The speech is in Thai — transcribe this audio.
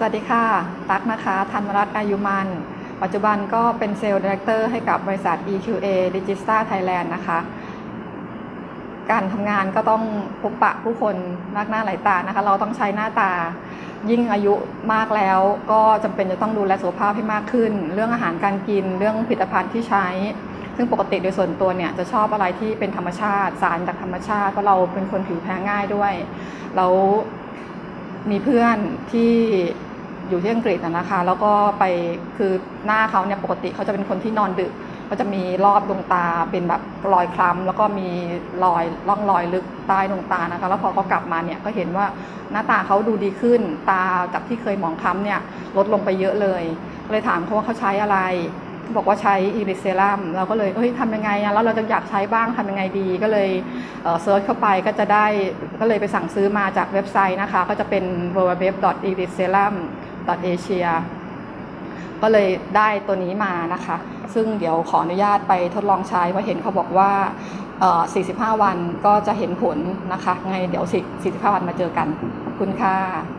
สวัสดีค่ะ ตั๊กนะคะธันวรัตน์อายุมัน ปัจจุบันก็เป็นเซลล์ดีเรคเตอร์ให้กับบริษัท EQA Digista Thailand นะคะ การทำงานก็ต้องพบปะผู้คนมากหน้าหลายตานะคะ เราต้องใช้หน้าตา ยิ่งอายุมากแล้วก็จำเป็นจะต้องดูแลสุขภาพให้มากขึ้น เรื่องอาหารการกิน เรื่องผลิตภัณฑ์ที่ใช้ ซึ่งปกติโดยส่วนตัวเนี่ยจะชอบอะไรที่เป็นธรรมชาติ สารจากธรรมชาติ เพราะเราเป็นคนผิวแพ้ง่ายด้วยแล้วมีเพื่อนที่ อยู่ที่อังกฤษนะคะ แล้วก็ไปคือหน้าเขาเนี่ยปกติเขาจะเป็นคนที่นอนดึกก็จะมีรอบดวงตาเป็นแบบรอยคล้ำแล้วก็มีรอยร่องรอยลึกใต้ดวงตานะคะ แล้วพอเขากลับมาเนี่ยก็เห็นว่าหน้าตาเขาดูดีขึ้น ตาจากที่เคยหมองคล้ำเนี่ยลดลงไปเยอะเลยเลยถามเขาว่าเขาใช้อะไรบอกว่าใช้อีริเซรัมเราก็เลยเฮ้ยทำยังไงอะแล้วเราจะอยากใช้บ้างทำยังไงดี ก็เลยเซิร์ชเข้าไปก็จะได้ก็เลยไปสั่งซื้อมาจากเว็บไซต์นะคะ ก็จะเป็น ดอทเอเชียก็เลยได้ตัวนี้มานะคะ ซึ่งเดี๋ยวขออนุญาตไปทดลองใช้เพราะเห็นเขาบอกว่า 45 วันก็จะเห็นผลนะคะ ไงเดี๋ยว 45 วันมาเจอกัน ขอบคุณค่ะ